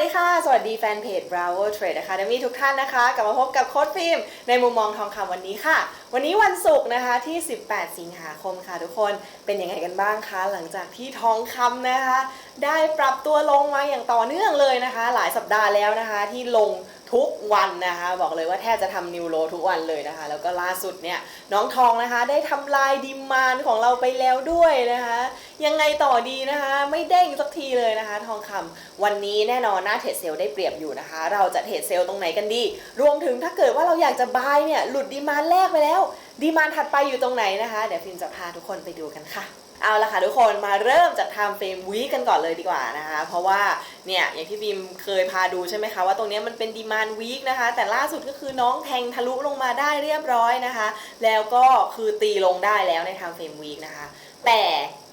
ดีค่ะ สวัสดีแฟนเพจ Bravo Trade นะคะดมีทุกท่านนะคะ กลับมาพบกับโค้ดฟิล์มในมุมมองทองคำวันนี้ค่ะ วันนี้วันศุกร์นะคะที่ 18 สิงหาคมค่ะทุกคน เป็นยังไงกันบ้างคะ หลังจากที่ทองคำนะคะ ได้ปรับตัวลงมาอย่างต่อเนื่องเลยนะคะ หลายสัปดาห์แล้วนะคะที่ลง ทุกวันนะคะ บอกเลยว่าแทบจะทำนิวโรทุกวันเลยนะคะ แล้วก็ล่าสุดเนี่ยน้องทองนะคะได้ทำลายดิมานของเราไปแล้วด้วยนะคะ ยังไงต่อดีนะคะ ไม่เด้งสักทีเลยนะคะ ทองคำวันนี้แน่นอนหน้าเทรดเซลได้เปรียบอยู่นะคะ เราจะเทรดเซลตรงไหนกันดี รวมถึงถ้าเกิดว่าเราอยากจะบายเนี่ยหลุดดิมานแรกไปแล้ว ดีมานถัดไปอยู่ตรงไหนนะคะ เดี๋ยวฟิล์มจะพาทุกคนไปดูกันค่ะ เอาละค่ะทุกคนมาเริ่มจากไทม์เฟรมวีกันก่อนเลยดีกว่านะคะ เพราะว่าเนี่ยอย่างที่ฟิล์มเคยพาดูใช่ไหมคะว่าตรงนี้มันเป็นดีมานวีคนะคะ แต่ล่าสุดก็คือน้องแทงทะลุลงมาได้เรียบร้อยนะคะ แล้วก็คือตีลงได้แล้วในไทม์เฟรมวีคนะคะ แต่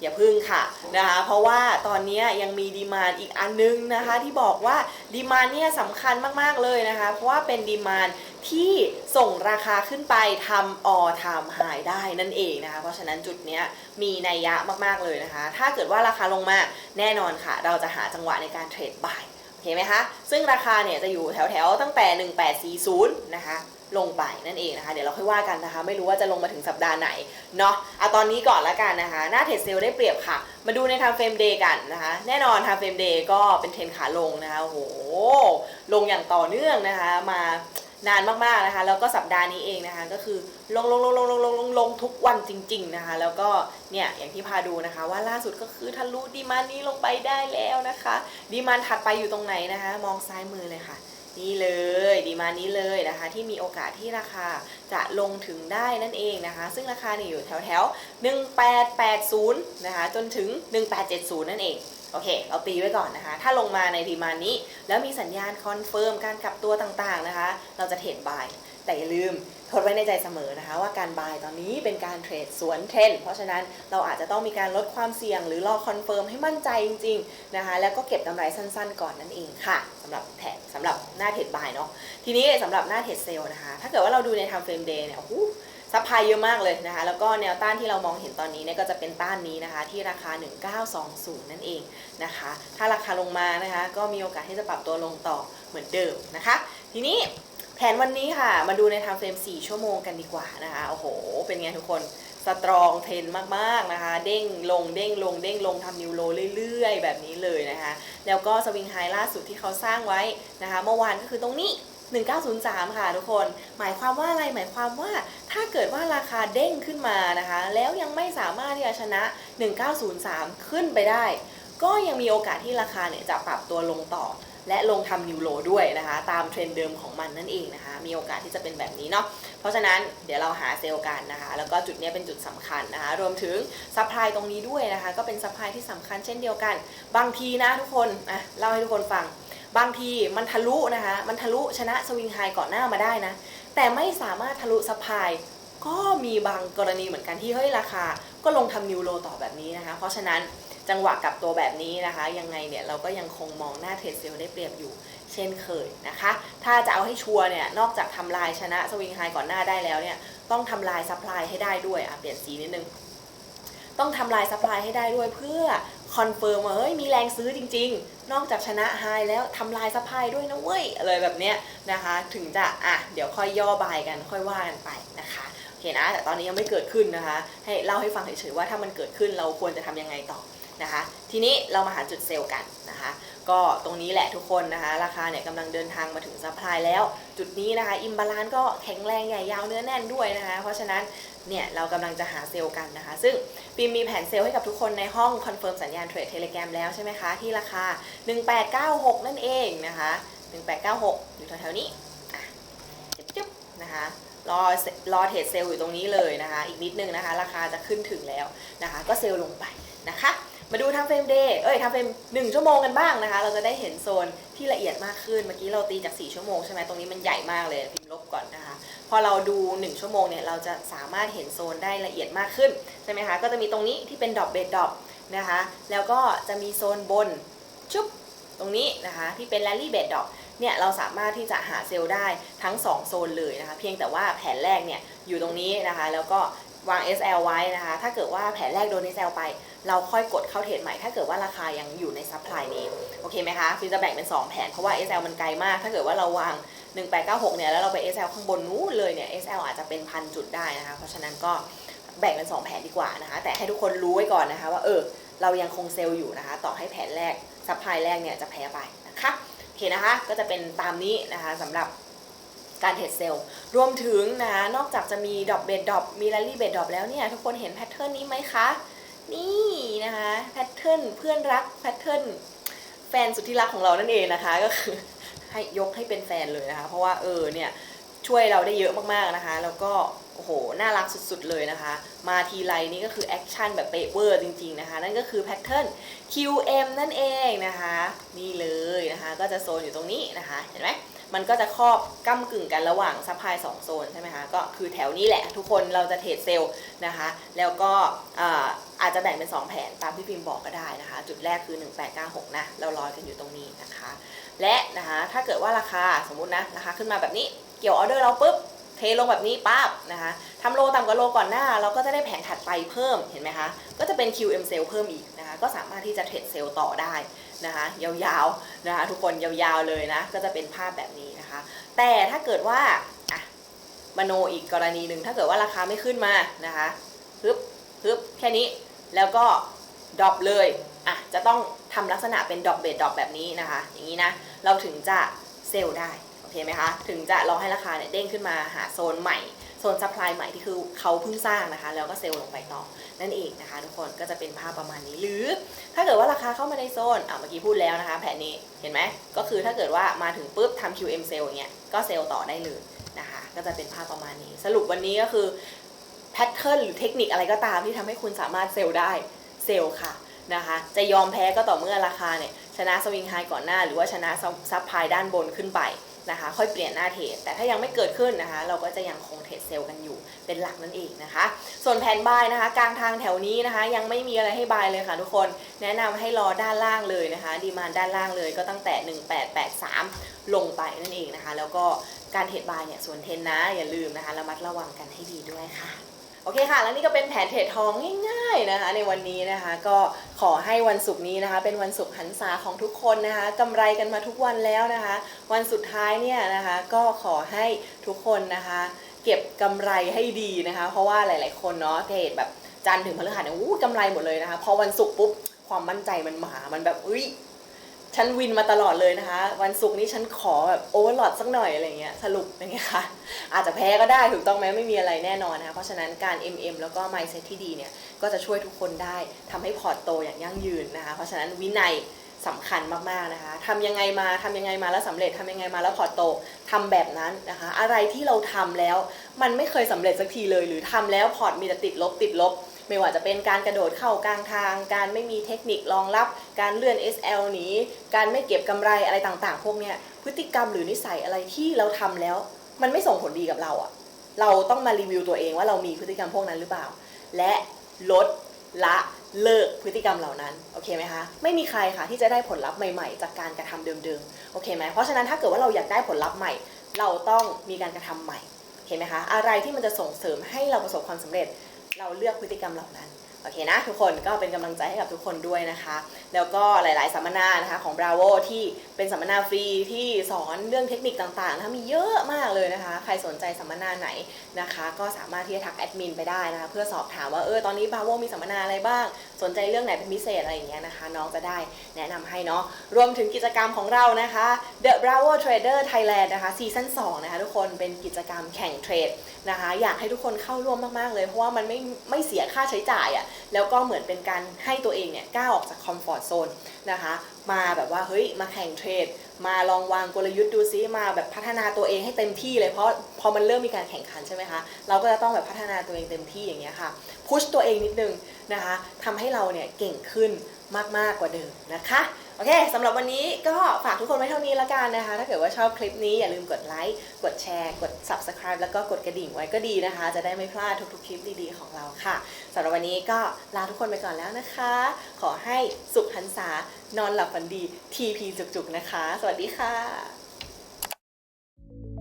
อย่าพึ่งค่ะนะคะ เพราะว่าตอนนี้ยังมีดีมานอีกอันนึงนะคะ ที่บอกว่าดีมานเนี่ยสำคัญมาก ๆ เลยนะคะ เพราะว่าเป็นดีมานที่ส่งราคาขึ้นไปทำออทำหายได้นั่นเองนะคะ เพราะฉะนั้นจุดนี้มีนัยยะมาก ๆ เลยนะคะ ถ้าเกิดว่าราคาลงมาแน่นอนค่ะ เราจะหาจังหวะในการเทรดบ่าย เห็นไหมคะ ซึ่งราคาเนี่ยจะอยู่แถวๆ ตั้งแต่ 1840 นะคะ ลงไปนั่นเองนะคะ เดี๋ยวเราค่อยว่ากันนะคะ ไม่รู้ว่าจะลงมาถึงสัปดาห์ไหนเนาะเอาตอนนี้ก่อนละกันนะคะ หน้าเทรดเซลได้เปรียบค่ะ มาดูในทางเฟรมเดย์กันนะคะ แน่นอนทางเฟรมเดย์ก็เป็นเทรนขาลงนะคะ โอ้โห ลงอย่างต่อเนื่องนะคะ มา นานมากๆนะคะแล้วก็สัปดาห์นี้เองนะคะก็คือลงลงลงลงลงลงลงลงทุกวันจริง ๆนะคะ แล้วก็เนี่ยอย่างที่พาดูนะคะ ว่าล่าสุดก็คือทะลุดีมานนี้ลงไปได้แล้วนะคะดีมานถัดไปอยู่ตรงไหนนะคะ มองซ้ายมือเลยค่ะนี่เลยดีมานี้เลยนะคะ ที่มีโอกาสที่ราคาจะลงถึงได้นั่นเองนะคะ ซึ่งราคาเนี่ยอยู่แถวแถวๆ1880 นะคะ จนถึง 1870 นั่นเอง โอเคเราตีไว้ก่อนนะคะ ถ้าลงมาในดีมานี้ แล้วมีสัญญาณคอนเฟิร์มการกลับตัวต่างๆนะคะ เราจะเทรดบาย แต่อย่าลืมทดไว้ในใจเสมอนะคะ ว่าการบายตอนนี้เป็นการเทรดสวนเทรนเพราะฉะนั้นเราอาจจะต้องมีการลดความเสี่ยง หรือรอคอนเฟิร์มให้มั่นใจจริงๆนะคะ แล้วก็เก็บกำไรสั้นๆ ก่อนนั่นเองค่ะสำหรับแทนสำหรับหน้าเทรดบายเนาะทีนี้สำหรับหน้าเทรดเซลนะคะ ถ้าเกิดว่าเราดูใน time frame day เนี่ยโอ้โห ซัพพลายเยอะมากเลยนะคะ แล้วก็แนวต้านที่เรามองเห็นตอนนี้เนี่ยก็จะเป็นต้านนี้นะคะ ที่ราคา 1920 นั่นเองนะคะ ถ้าราคาลงมานะคะ ก็มีโอกาสที่จะปรับตัวลงต่อเหมือนเดิมนะคะ ทีนี้แผนวันนี้ค่ะ มาดูใน time frame 4ชั่วโมงกันดีกว่านะคะ โอ้โห เป็นไงทุกคนสตรองเทรนมากๆนะคะ เด้งลงเด้งลงเด้งลงทำนิวโรเรื่อยๆ แบบนี้เลยนะคะ แล้วก็สวิงไฮล่าสุดที่เขาสร้างไว้นะคะ เมื่อวานก็คือตรงนี้ 1903 ค่ะทุกคน หมายความว่าอะไร หมายความว่าถ้าเกิดว่าราคาเด้งขึ้นมานะคะ แล้วยังไม่สามารถที่จะชนะ 1903 ขึ้นไปได้ ก็ยังมีโอกาสที่ราคาเนี่ยจะปรับตัวลงต่อ และลงทำนิวโลด้วยนะคะ ตามเทรนด์เดิมของมันนั่นเองนะคะ มีโอกาสที่จะเป็นแบบนี้เนาะ เพราะฉะนั้นเดี๋ยวเราหาเซลล์กันนะคะ แล้วก็จุดนี้เป็นจุดสำคัญนะคะ รวมถึงซัพพลายตรงนี้ด้วยนะคะ ก็เป็นซัพพลายที่สำคัญเช่นเดียวกัน บางทีนะทุกคนอะเล่าให้ทุกคนฟัง บางทีมันทะลุนะคะ มันทะลุชนะสวิงไฮก่อนหน้ามาได้นะ แต่ไม่สามารถทะลุซัพพลายก็มีบางกรณีเหมือนกันที่เฮ้ยราคา ก็ลงทำนิวโลต่อแบบนี้นะคะ เพราะฉะนั้นจังหวะกลับตัวแบบนี้นะคะ ยังไงเนี่ยเราก็ยังคงมองหน้าเทรดเซลได้เปรียบอยู่ เช่นเคยนะคะ ถ้าจะเอาให้ชัวร์เนี่ยนอกจากทำลายชนะสวิงไฮก่อนหน้าได้แล้วเนี่ยต้องทำลายซัพพลายให้ได้ด้วยอะเปลี่ยนสีนิดนึง ต้องทำลายซัพพลายให้ได้ด้วยเพื่อคอนเฟิร์มว่าเฮ้ยมีแรงซื้อจริง ๆ นอกจากชนะไฮแล้วทำลายซัพพลายด้วยนะเว้ยอะไรแบบเนี้ยนะคะ ถึงจะอะเดี๋ยวค่อยย่อบายกันค่อยว่ากันไปนะคะโอเคนะแต่ตอนนี้ยังไม่เกิดขึ้นนะคะ ให้เล่าให้ฟังเฉยๆว่าถ้ามันเกิดขึ้นเราควรจะทำยังไงต่อ นะคะ ทีนี้เรามาหาจุดเซลล์กันนะคะ ก็ตรงนี้แหละทุกคนนะคะ ราคาเนี่ยกำลังเดินทางมาถึงซัพพลายแล้ว จุดนี้นะคะ อิมบาลานก็แข็งแรงใหญ่ยาวเนื้อแน่นด้วยนะคะ เพราะฉะนั้นเนี่ยเรากำลังจะหาเซลล์กันนะคะ ซึ่งปีมมีแผนเซลล์ให้กับทุกคนในห้องคอนเฟิร์มสัญญาณเทรดเทเลแกรมแล้วใช่ไหมคะ ที่ราคา 1896 นั่นเองนะคะ 1896 อยู่แถวๆนี้อะจุ๊บๆนะคะรอรอเทรดเซลล์อยู่ตรงนี้เลยนะคะ อีกนิดนึงนะคะ ราคาจะขึ้นถึงแล้วนะคะ ก็เซลล์ลงไปนะคะ มาดูทางเฟรมเดย์เอ้ยทางเฟรม1 ชั่วโมงกันบ้างนะคะ เราจะได้เห็นโซนที่ละเอียดมากขึ้น เมื่อกี้เราตีจาก 4 ชั่วโมงใช่ไหมตรงนี้มันใหญ่มากเลย พิมพ์ลบก่อนนะคะ พอเราดู 1 ชั่วโมงเนี่ย เราจะสามารถเห็นโซนได้ละเอียดมากขึ้น ใช่ไหมคะ ก็จะมีตรงนี้ที่เป็นดอทเบดดอทนะคะ แล้วก็จะมีโซนบน ชุบ ตรงนี้นะคะ ที่เป็น Rally Bed Dog เนี่ย เราสามารถที่จะหาเซลล์ได้ทั้ง 2 โซนเลยนะคะ เพียงแต่ว่าแผนแรกเนี่ยอยู่ตรงนี้นะคะ แล้วก็ วาง SL ไว้นะคะ ถ้าเกิดว่าแผนแรกโดน SL ไป เราค่อยกดเข้าเทรดใหม่ ถ้าเกิดว่าราคายังอยู่ในซัพพลายนี้ โอเคไหมคะฟิวจะแบ่งเป็น 2 แผน เพราะว่า SL มันไกลมาก ถ้าเกิดว่าเราวาง 1896 เนี่ย แล้วเราไป SL ข้างบนนู้นเลยเนี่ย SL อาจจะเป็นพันจุดได้นะคะ เพราะฉะนั้นก็แบ่งเป็น 2 แผนดีกว่านะคะ แต่ให้ทุกคนรู้ไว้ก่อนนะคะว่า เออ เรายังคงเซลล์อยู่นะคะ ต่อให้แผนแรกซัพพลายแรกเนี่ยจะแพ้ไปนะคะ โอเคนะคะ ก็จะเป็นตามนี้นะคะสำหรับ การเทรดเซลล์รวมถึงนะนอกจากจะมีดอปเบดดอปมีแรลลี่เบดดอปแล้วเนี่ยทุกคนเห็นแพทเทิร์นนี้ไหมคะ นี่นะคะแพทเทิร์นเพื่อนรักแพทเทิร์นแฟนสุดที่รักของเรานั่นเองนะคะก็คือให้ยกให้เป็นแฟนเลยนะคะ เพราะว่าเออเนี่ยช่วยเราได้เยอะมากๆนะคะ แล้วก็โอ้โหน่ารักสุดๆเลยนะคะ มาทีไรนี่ก็คือแอคชั่นแบบเปเวอร์จริงๆนะคะ นั่นก็คือแพทเทิร์น QM นั่นเองนะคะ นี่เลยนะคะ ก็จะโซนอยู่ตรงนี้นะคะ เห็นไหม มันก็จะครอบก้ากึ่งกันระหว่างซัพพลายสองโซนใช่ไหมคะก็คือแถวนี้แหละทุกคนเราจะเทรดเซลล์นะคะ แล้วก็อาอาจจะแบ่งเป็น 2 แผนตามที่พิมพ์บอกก็ได้นะคะ จุดแรกคือ 1896 นะ เรารอกันอยู่ตรงนี้นะคะ และนะคะถ้าเกิดว่าราคาสมมุตินะราคาขึ้นมาแบบนี้เกี่ยวออเดอร์เราปุ๊บ เทลงแบบนี้ปั๊บนะคะทำโลต่ำกว่าโลก่อนหน้า เราก็จะได้แผงถัดไปเพิ่มเห็นไหมคะ ก็จะเป็น QM เซลเพิ่มอีกนะคะ ก็สามารถที่จะเทรดเซลล์ต่อได้นะคะ ยาวๆนะคะทุกคนยาวๆเลยนะ ก็จะเป็นภาพแบบนี้นะคะ แต่ถ้าเกิดว่าอะมโนอีกกรณีหนึ่งถ้าเกิดว่าราคาไม่ขึ้นมานะคะฮึบฮึบแค่นี้แล้วก็ดรอปเลยอะจะต้องทำลักษณะเป็นดรอปเบดดรอปแบบนี้นะคะ อย่างนี้นะเราถึงจะเซลล์ได้ อเคไหมคะ ถึงจะรอให้ราคาเนี่ยเด้งขึ้นมาหาโซนใหม่ โซนซัพพลายใหม่ที่คือเขาเพิ่งสร้างนะคะ แล้วก็เซลล์ลงไปต่อ นั่นเองนะคะ ทุกคนก็จะเป็นภาพประมาณนี้ หรือถ้าเกิดว่าราคาเข้ามาในโซนอะเมื่อกี้พูดแล้วนะคะ แผนนี้ เห็นไหม ก็คือถ้าเกิดว่ามาถึงปุ๊บทำ QM เซลอย่างเงี้ย ก็เซลล์ต่อได้เลยนะคะ ก็จะเป็นภาพประมาณนี้ สรุปวันนี้ก็คือแพทเทิร์นหรือเทคนิคอะไรก็ตามที่ทำให้คุณสามารถเซลล์ได้ เซลล์ค่ะนะคะ จะยอมแพ้ก็ต่อเมื่อราคาเนี่ยชนะสวิงไฮก่อนหน้า หรือว่าชนะซับพลายด้านบนขึ้นไป นะคะ ค่อยเปลี่ยนหน้าเทรดแต่ถ้ายังไม่เกิดขึ้นนะคะ เราก็จะยังคงเทรดเซลล์กันอยู่เป็นหลักนั่นเองนะคะ ส่วนแผนบายนะคะ กลางทางแถวนี้นะคะ ยังไม่มีอะไรให้บายเลยค่ะทุกคนแนะนำให้รอด้านล่างเลยนะคะดีมานด้านล่างเลยก็ตั้งแต่ 1883 ลงไปนั่นเองนะคะ แล้วก็การเทรดบายเนี่ยส่วนเทรนนะอย่าลืมนะคะระมัดระวังกันให้ดีด้วยค่ะ อเคค่ะ แล้วนี่ก็เป็นแผนเทรดทองง่ายๆนะคะ ในวันนี้นะคะ ก็ขอให้วันศุกร์นี้นะคะ เป็นวันศุกร์หันษาของทุกคนนะคะกำไรกันมาทุกวันแล้วนะคะ วันสุดท้ายเนี่ยนะคะ ก็ขอให้ทุกคนนะคะ เก็บกำไรให้ดีนะคะ เพราะว่าหลาย ๆ คนเนาะเทรดแบบจันทร์ถึงพฤหัสเนี่ยอู้กำไรหมดเลยนะคะ พอวันศุกร์ปุ๊บความมั่นใจมันมา มันแบบอุ้ย ฉันวินมาตลอดเลยนะคะ วันศุกร์นี้ฉันขอแบบโอเวอร์โหลดสักหน่อยอะไรเงี้ยสรุปเป็นไงคะอาจจะแพ้ก็ได้ถูกต้องไหมไม่มีอะไรแน่นอนนะคะเพราะฉะนั้นการ MM แล้วก็ mindset ที่ดีเนี่ยก็จะช่วยทุกคนได้ทำให้พอร์ตโตอย่างยั่งยืนนะคะ เพราะฉะนั้นวินัยสำคัญมากๆนะคะทำยังไงมาทำยังไงมาแล้วสำเร็จทำยังไงมาแล้วพอร์ตโตทำแบบนั้นนะคะ อะไรที่เราทำแล้วมันไม่เคยสำเร็จสักทีเลย หรือทำแล้วพอร์ตมีแต่ติดลบติดลบ ไม่ว่าจะเป็นการกระโดดเข้ากลางทาง การไม่มีเทคนิครองรับ การเลื่อน SL หนีการไม่เก็บกำไรอะไรต่างๆ พวกเนี้ยพฤติกรรมหรือนิสัยอะไรที่เราทำแล้ว มันไม่ส่งผลดีกับเราอะเราต้องมารีวิวตัวเองว่าเรามีพฤติกรรมพวกนั้นหรือเปล่า และลดละเลิกพฤติกรรมเหล่านั้นโอเคไหมคะไม่มีใครค่ะที่จะได้ผลลัพธ์ใหม่ๆ จากการกระทำเดิมๆโอเคไหมเพราะฉะนั้นถ้าเกิดว่าเราอยากได้ผลลัพธ์ใหม่ เราต้องมีการกระทำใหม่เห็นไหมคะอะไรที่มันจะส่งเสริมให้เราประสบความสำเร็จ เราเลือกพฤติกรรมเหล่านั้น โอเคนะทุกคนก็เป็นกำลังใจให้กับทุกคนด้วยนะคะ แล้วก็หลาย ๆ สัมมนานะคะของ Bravo ที่เป็นสัมมนาฟรีที่สอนเรื่องเทคนิคต่างๆนะคะมีเยอะมากเลยนะคะ ใครสนใจสัมมนาไหนนะคะ ก็สามารถที่จะทักแอดมินไปได้นะคะ เพื่อสอบถามว่าเออตอนนี้ Bravo มีสัมมนาอะไรบ้าง สนใจเรื่องไหนเป็นพิเศษอะไรอย่างเงี้ยนะคะ น้องจะได้แนะนำให้เนาะรวมถึงกิจกรรมของเรานะคะ The Bravo Trader Thailand นะคะซีซั่น2นะคะทุกคนเป็นกิจกรรมแข่งเทรดนะคะ อยากให้ทุกคนเข้าร่วมมากๆเลยเพราะว่ามันไม่ไม่เสียค่าใช้จ่ายอะแล้วก็เหมือนเป็นการให้ตัวเองเนี่ยก้าวออกจากคอมฟอร์ทโซนนะคะมาแบบว่าเฮ้ยมาแข่งเทรด มาลองวางกลยุทธ์ดูซิมาแบบพัฒนาตัวเองให้เต็มที่เลยเพราะพอมันเริ่มมีการแข่งขันใช่ไหมคะเราก็จะต้องแบบพัฒนาตัวเองเต็มที่อย่างเงี้ยค่ะพุชตัวเองนิดนึงนะคะทำให้เราเนี่ยเก่งขึ้นมากๆกว่าเดิมนะคะ โอเคสำหรับวันนี้ก็ฝากทุกคนไว้เท่านี้ละกันนะคะ ถ้าเกิดว่าชอบคลิปนี้อย่าลืมกดไลค์กดแชร์กด subscribe แล้วก็กดกระดิ่งไว้ก็ดีนะคะ จะได้ไม่พลาดทุกๆคลิปดีๆของเราค่ะสำหรับวันนี้ก็ลาทุกคนไปก่อนแล้วนะคะ ขอให้สุขหันษานอนหลับฝันดี TP จุกๆนะคะ สวัสดีค่ะ